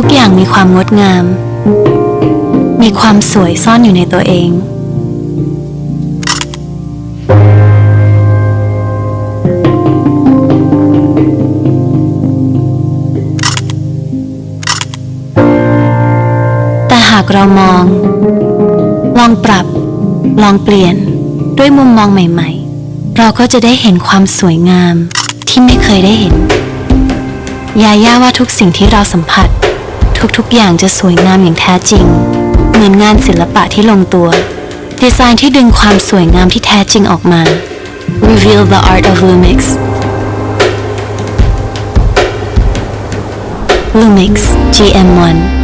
ุกอย่างมีความงดงาม มีความสวยซ่อนอยู่ในตัวเอง แต่หากเรามอง ลองปรับ ลองเปลี่ยนด้วยมุมมองใหม่ ๆ เราก็จะได้เห็นความสวยงามที่ไม่เคยได้เห็นยาย่าว่าทุกสิ่งที่เราสัมผัส ทุกๆ อย่างจะสวยงามอย่างแท้จริง เหมือนงานศิลปะที่ลงตัว ดีไซน์ที่ดึงความสวยงามที่แท้จริงออกมา Reveal the art of Lumix Lumix GM1